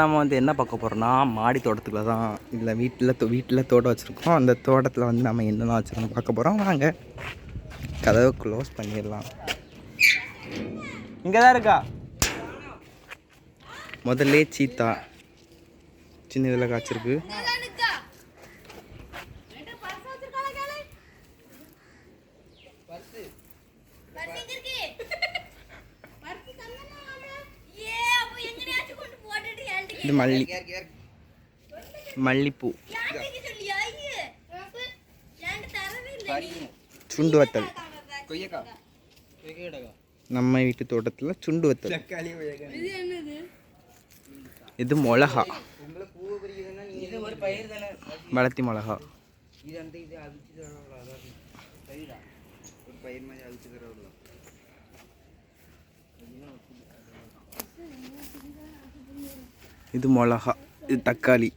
நம்ம வந்து என்ன பார்க்க போகிறோம்னா மாடி தோட்டத்தில் தான் இல்லை வீட்டில் தோ வீட்டில் தோட்டம் வச்சுருக்கோம். அந்த தோட்டத்தில் வந்து நம்ம என்னென்ன வச்சுருக்கோம் பார்க்க போகிறோம் வாங்க கதவை க்ளோஸ் பண்ணிடலாம். இங்கே தான் இருக்கா? முதல்ல சீத்தா சின்ன இதில் காய்ச்சிருக்கு. இது மல்லி. மல்லிப்பூ. சுண்டு வத்தல். நம்ம வீட்டு தோட்டத்தில் சுண்டு வத்தல். இது மிளகா. இது ஒரு பயிர் தானே. வளர்த்தி மிளகா. இது அந்த இது அவிச்சு தரவில்ல ஒரு பயிர் மாதிரி அவிச்சு தரவில்ல இது மிளகா இது தக்காளி.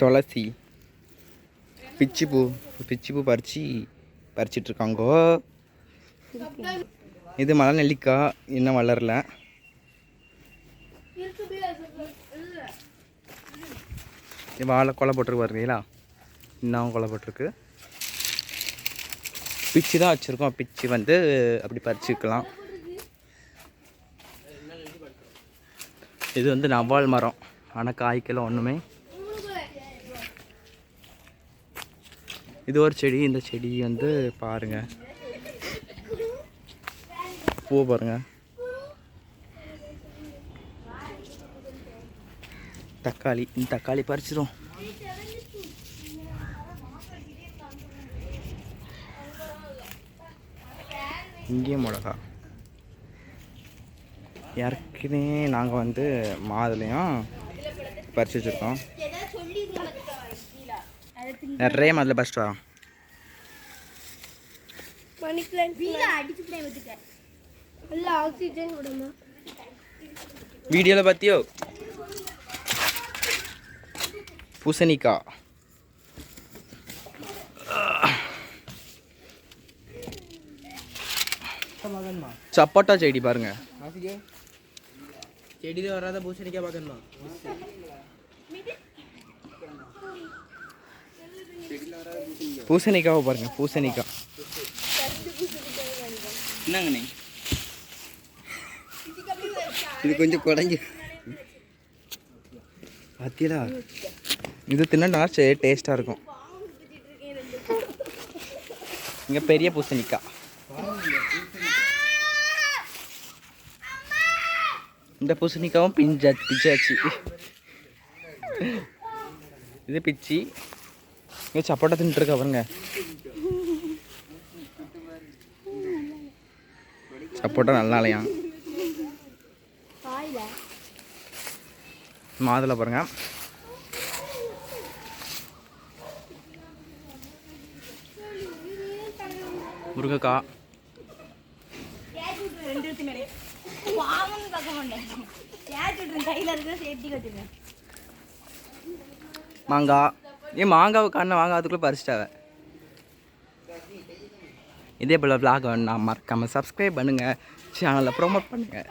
துளசி பிச்சிப்பூ பிச்சிப்பூ பறித்து பறிச்சிட்ருக்காங்கோ. இது மலை நெல்லிக்காய் இன்னும் வளரல இது வாழை கொலை போட்டிருக்கு பாருங்களா இன்னும் கொலை போட்டிருக்கு. பிச்சு தான் வச்சுருக்கோம். பிச்சு வந்து அப்படி பறிச்சுக்கலாம். இது வந்து நவால் மரம். ஆனால் காய்க்கெல்லாம் ஒன்றுமே இது ஒரு செடி. இந்த செடி வந்து பாருங்கள் பூ பாருங்கள் தக்காளி இந்த தக்காளி பறிச்சிரும். இங்கேயும் மிளகா. ஏற்கனவே நாங்கள் வந்து மாதுளையும் பறிச்சு வச்சுருக்கோம். நிறைய மாதுளை பறிச்சிட்டு வரோம் வீடியோவில் பார்த்தியோ பூசணிக்காய் சப்போட்டா செடி பாருங்க. செடியில் வராத பூசணிக்காய் பார்க்கணுமா பூசணிக்காவை பாருங்க பூசணிக்காய் என்னங்கண்ணே இது கொஞ்சம் குடஞ்சி பார்த்தீங்களா இது தின்னா டேஸ்ட்டாக இருக்கும். இங்கே பெரிய பூசணிக்காய் இந்த பூசணிக்காவும் பிஞ்சா பிச்சாச்சு இது பிச்சி. இங்கே சப்போட்டா தின்ட்டு பாருங்க. சப்போட்டா நல்லா இல்லையா? மாதுளை பாருங்க. வச்சுருக்கேன் மாங்காய் ஏன் மாங்காவை கண்ணை வாங்க அதுக்குள்ளே பறிச்சிட்டாவ. இதே போல் vlog வேணும் மறக்காமல் சப்ஸ்கிரைப் பண்ணுங்கள் சேனலை ப்ரோமோட் பண்ணுங்கள்